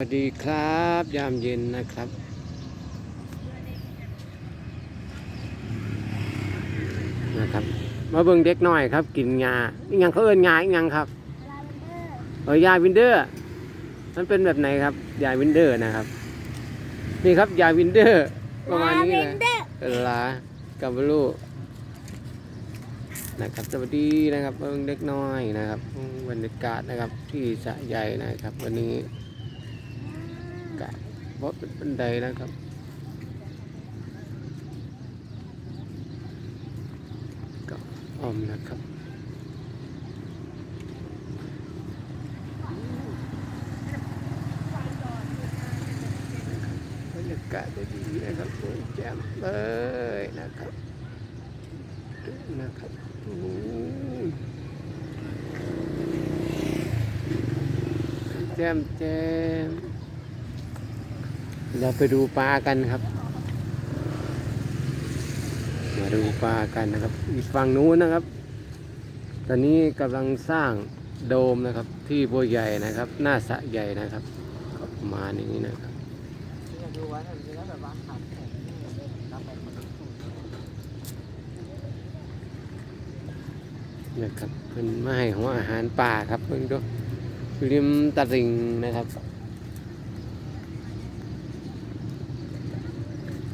สวัสดีครับยามเย็นนะครับ นะครับ มาเบิ่งเด็กน้อยครับ กินงาอีหยังเขาเอิ้นงาอีหยังครับเออยาวินเดอร์ มันเป็นแบบไหนครับยาวินเดอร์นะครับ นี่ครับยาวินเดอร์ ประมาณนี้เลยเออลากับบลูนะครับสวัสดีนะครับเบิ่งเด็กน้อยนะครับบรรยากาศนะครับที่สระใหญ่นะครับ วันนี้ กะเพราะเป็นบันไดนะครับก็อ้อมนะครับบรรยากาศดีนะครับโอ้ยแจ่มเลยนะครับนะครับอืมแจ่มแจ่ม เราไปดูปลากันครับ มาดูปลากันนะครับ อีกฝั่งนู้นนะครับ ตอนนี้กำลังสร้างโดมนะครับ ที่บัวใหญ่นะครับ หน้าสะใหญ่นะครับประมาณนี้นะครับอย่างๆแล้วแบบว่าขาดแข็งนี่รับไปหมดทุกสูตรนะครับเพิ่นมาให้ของอาหารป่าครับเพิ่นดูริมตะริงนะครับ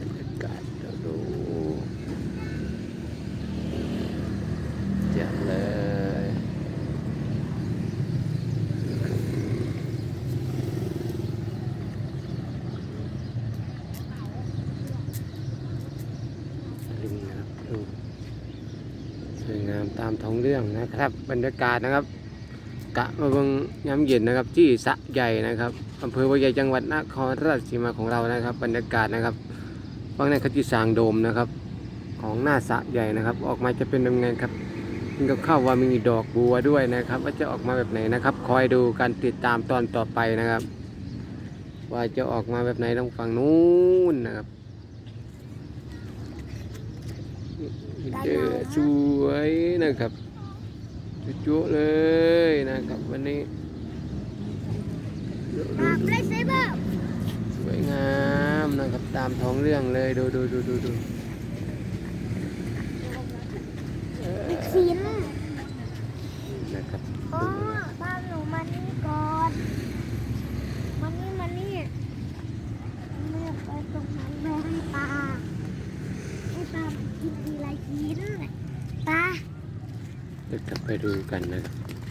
รรยากาศเราดูเจ๋งเลยริมนะครับดู สวยงามตามท้องเรื่องนะครับ บรรยากาศนะครับ กะมาบิ่งย้ำเย็นนะครับ ที่สะใหญ่นะครับอำเภอวัวใหญ่จังหวัดนครราชสีมาของเรานะครับ บรรยากาศนะครับบางในคติสางโดมนะครับ ของหน้าสะใหญ่นะครับ ออกมาจะเป็นยังไงครับกินกับข้าวว่ามีดอกบัวด้วยนะครับ ว่าจะออกมาแบบไหนนะครับ คอยดูการติดตามตอนต่อไปนะครับ ว่าจะออกมาแบบไหนต้องฟังนู้นนะครับ เจอสวยนะครับ จุ๊ๆเลยนะครับ วันนี้ดูดูดาบไรเซเบอร์สวยงามนะครับตามท้องเรื่องเลยดูดูดูดูดูเออสิน นะครับ อ๋อตามหนูมานี่ก่อนมานี่มานี่เมื่อไปตรงนั้นไปให้ปลาให้ปลา กินทีละชิ้นปลาเดี๋ยวจะไปดูกันนะครับ